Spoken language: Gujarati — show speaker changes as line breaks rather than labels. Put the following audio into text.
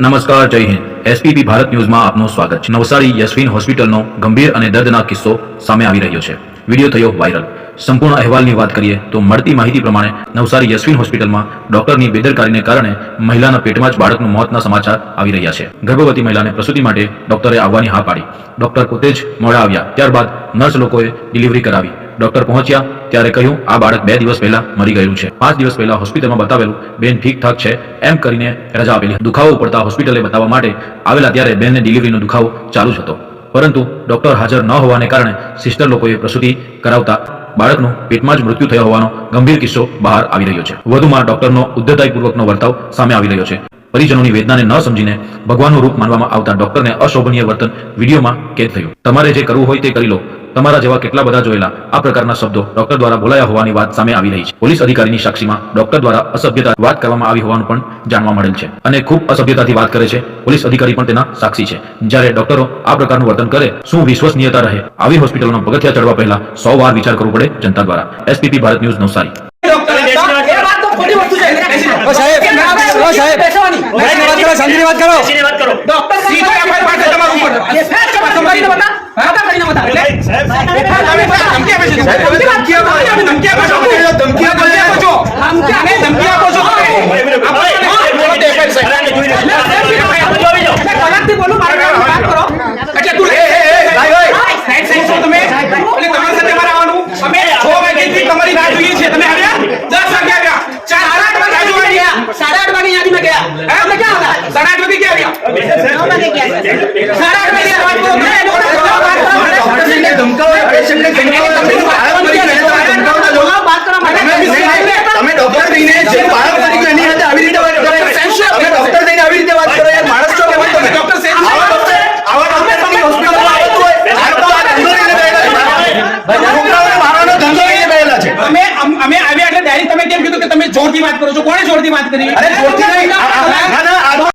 નમસ્કાર, જય હિન્દ. એસપીપી ભારત ન્યૂઝમાં આપનું સ્વાગત છે. નવસારી યશવિન હોસ્પિટલનો ગંભીર અને દર્દનાક કિસ્સો સામે આવી રહ્યો છે. વીડિયો થયો વાયરલ. સંપૂર્ણ અહેવાલની વાત કરીએ તો મળતી માહિતી પ્રમાણે નવસારી યશવિન હોસ્પિટલમાં ડોક્ટરની બેદરકારીને કારણે મહિલાના પેટમાં જ બાળકનું મોતના સમાચાર આવી રહ્યા છે. ગર્ભવતી મહિલાને પ્રસૂતિ માટે ડોક્ટરે આવવાની હા પાડી. ડોક્ટર પોતે જ મોડા આવ્યા. ત્યારબાદ નર્સ લોકોએ ડિલિવરી કરાવી. ડોક્ટર પહોંચ્યા ત્યારે કહ્યું, આ બાળક બે દિવસ પહેલા મરી ગયેલું છે. પાંચ દિવસ પહેલા હોસ્પિટલમાં બતાવેલું બેન ઠીક ઠાક છે એમ કરીને રજા આપેલી દુખાવો પડતા હોસ્પિટલે બતાવવા માટે આવેલા ત્યારે બેનને ડિલિવરીનો દુખાવો ચાલુ જ હતો. પરંતુ ડોક્ટર હાજર ન હોવાને કારણે સિસ્ટર લોકોએ પ્રસૂતિ કરાવતા બાળકનું પેટમાં જ મૃત્યુ થયો હોવાનો ગંભીર કિસ્સો બહાર આવી રહ્યો છે. વધુમાં ડોક્ટરનો ઉદ્ધતાઈપૂર્વકનો વર્તાવ સામે આવી રહ્યો છે. પરિજનોની વેદનાને ન સમજીને ભગવાનનું રૂપ માનવામાં આવતા ડોક્ટરને અશોભનીય વર્તન વિડીયોમાં કેદ થયું. તમારે જે કરવું હોય તે કરી લો. તમારા જેવા કેટલા બધા જોયેલા આ પ્રકારના શબ્દો ડોક્ટર દ્વારા બોલાયા હોવાની વાત સામે આવી રહી છે પોલીસ અધિકારીની સાક્ષીમાં ડોક્ટર દ્વારા અસભ્યતા વાત કરવામાં આવી હોવાનું પણ જાણવા મળેલ છે અને ખૂબ અસભ્યતાથી વાત કરે છે પોલીસ અધિકારી પણ તેના સાક્ષી છે જ્યારે ડોક્ટરો આ પ્રકારનું વર્તન કરે શું વિશ્વસનીયતા રહે આવી હોસ્પિટલના પગથિયા ચડવા પહેલા સો વાર વિચાર કરવો પડે જનતા દ્વારા S P P Bharat
news Navsari doctor હતા, એ વાત તો ખોટી વસ્તુ છે. બેસી જાઓ.
ઓ સાહેબ. વાત કરો, વાત કરો.
ડોક્ટર
સીધો FIR પાસે તમારું ઉપર.
એ ફેર છે, બસ કરીને બતા. બતા કરીને બતા.
એટલે-
સાહેબ,
એ ફેર કરીને બતા.
ધમકી આપે છે તું.
ધમકી વાત છે.
ધમકી આપો છો. ધમકી આપો છો. ધમકી તમે ધમકાવતા જો.
વાત કરવા માટે.
તમે ડોક્ટર થઈને જે બાળક મરી એની સાથે આવી રીતે વાત કરો તમે ડોક્ટર થઈને આવી રીતે વાત કરો યાર માણસ છો કેમ તમે? ડોક્ટર આવા ડોક્ટર આવા હોસ્પિટલમાં આવતું હોય આ લોકો આ ધંધો લઈને બેઠેલા છોકરાઓને મારવાનો ધંધો લઈને બેઠેલા છે.
અમે અમે આવ્યા એટલે ડાયરેક્ટ તમે કેમ કીધું કે તમે જોરથી વાત કરો છો? કોણે જોરથી વાત કરી?
અરે જોરથી નહીં.